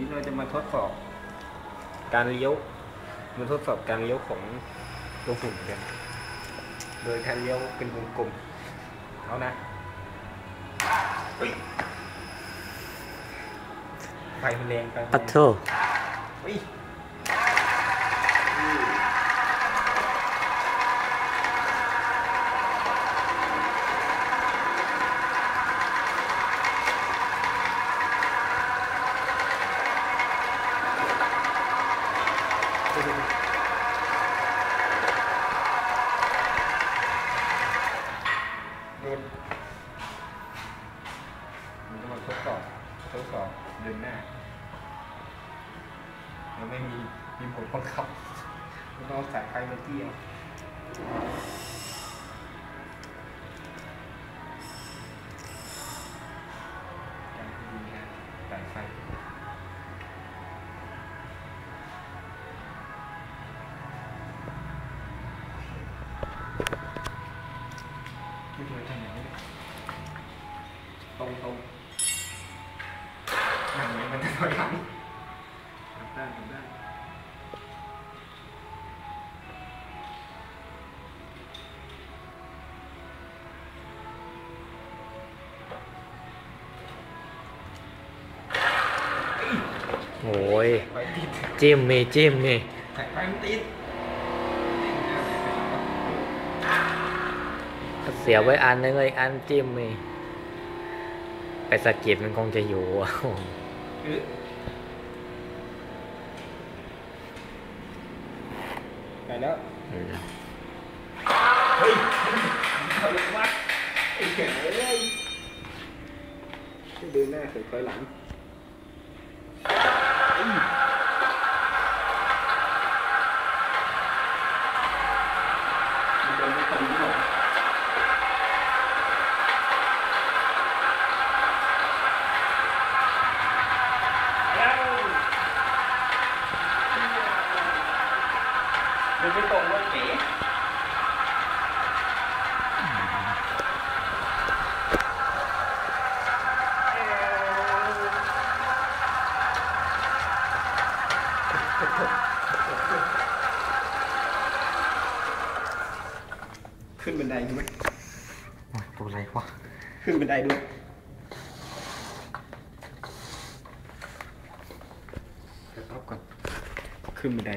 นี้เราจะมาทดสอบการเลี้ยวมาทดสอบการเลี้ยวของตัวหุ่นกัน โดยการเลี้ยวเป็นวงกลมเอานะเฮ้ยไฟมันแรงไปปัทโท เฮ้ยโดนมันจะมาทดสอบทดสอบเดินหน้ามันไม่มีมีผลบังคับมันต้องใสายไฟมาเกี่ยว ไม่รู้ทางไหนเนี่ยตรงตรงๆอย่า เสียไว้อันนึงเลยอีกอันจิ้มมีไปสะกิดมันคงจะอยู่อะไปแล้วเฮ้ยเขาเรียกว่าไอ้เก๋เลยดินหน้าเสือคอยหลังมันเดินไม่ตรงหรอ กมันไม่ตรงว่าเก๋ขึ้นบันไดใช่ไหมโอ้ยตัวอะไรวะ ขึ้นบันไดด้วยเดี๋ยวตอบก่อน ขึ้นบันได